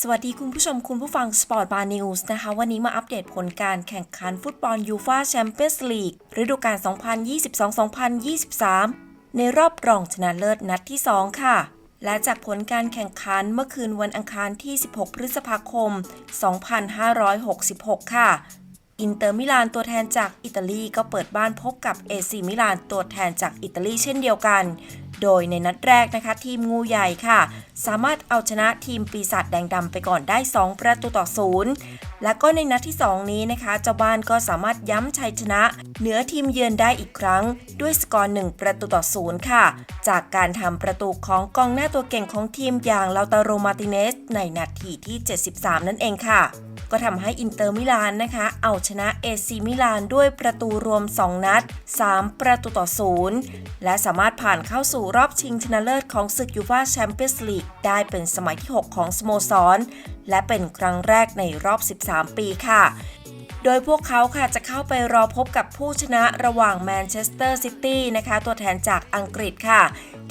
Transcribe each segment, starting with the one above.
สวัสดีคุณผู้ชมคุณผู้ฟัง Sport Bar News นะคะ วันนี้มาอัปเดตผลการแข่งขันฟุตบอลยูฟาแชมเปี้ยนส์ลีกฤดูกาล 2022-2023 ในรอบรองชนะเลิศนัดที่ 2 ค่ะ และจากผลการแข่งขันเมื่อคืนวันอังคารที่ 16 พฤษภาคม 2566 ค่ะ อินเตอร์มิลานตัวแทนจากอิตาลีก็เปิดบ้านพบกับเอซีมิลานตัวแทนจากอิตาลีเช่นเดียวกัน โดยในนัดแรกนะคะ ทีมงูใหญ่ค่ะ สามารถเอาชนะทีมปีศาจแดงดำไปก่อนได้ 2 ประตูต่อศูนย์และก็ในนัดที่ 2 นี้นะคะ เจ้าบ้านก็สามารถย้ำชัยชนะ เหนือทีมเยือนได้อีกครั้ง ด้วยสกอร์ 1 ประตูต่อศูนย์ค่ะ จากการทำประตูของกองหน้าตัวเก่งของทีมอย่างลาตาโรมาติเนสในนาทีที่ 73 นั่นเองค่ะ ก็ทำให้อินเตอร์มิลานนะคะ เอาชนะเอซีมิลานด้วยประตูรวม 2 นัด 3 ประตูต่อศูนย์และสามารถผ่านเข้าสู่รอบชิงชนะเลิศของศึกยูฟ่าแชมเปี้ยนส์ลีกได้เป็นสมัยที่ 6 ของสโมสร และเป็นครั้งแรกในรอบ 13 ปีค่ะ โดยพวกเขาค่ะจะเข้าไปรอพบกับผู้ชนะระหว่างแมนเชสเตอร์ซิตี้นะคะตัวแทนจากอังกฤษค่ะ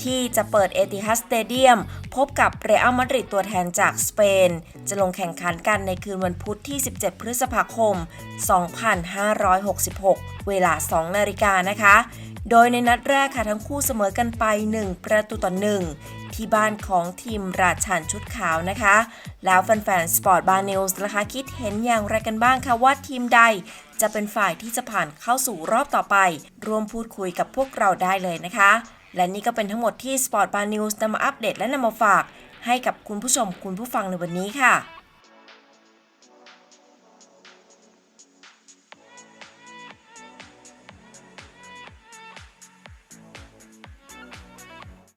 ที่จะเปิดเอติฮัสสเตเดียมพบกับเรอัลมาดริดตัวแทนจากสเปน จะลงแข่งขันกันในคืนวันพุธที่ 17 พฤษภาคม 2566 เวลา 2 นาฬิกานะคะ โดยในนัดแรกค่ะทั้งคู่เสมอกันไป 1 ประตูต่อ 1 ที่บ้านของทีมราชันชุดขาวนะคะ แล้วแฟนๆสปอร์ตบาร์นิวส์นะคะคิดเห็นอย่างไรกันบ้างคะว่าทีมใดจะเป็นฝ่ายที่จะผ่านเข้าสู่รอบต่อไป ร่วมพูดคุยกับพวกเราได้เลยนะคะ และนี่ก็เป็นทั้งหมดที่ Sport Bar News นำมาอัปเดตและนำมาฝาก ให้กับคุณผู้ชมคุณผู้ฟังในวันนี้ค่ะ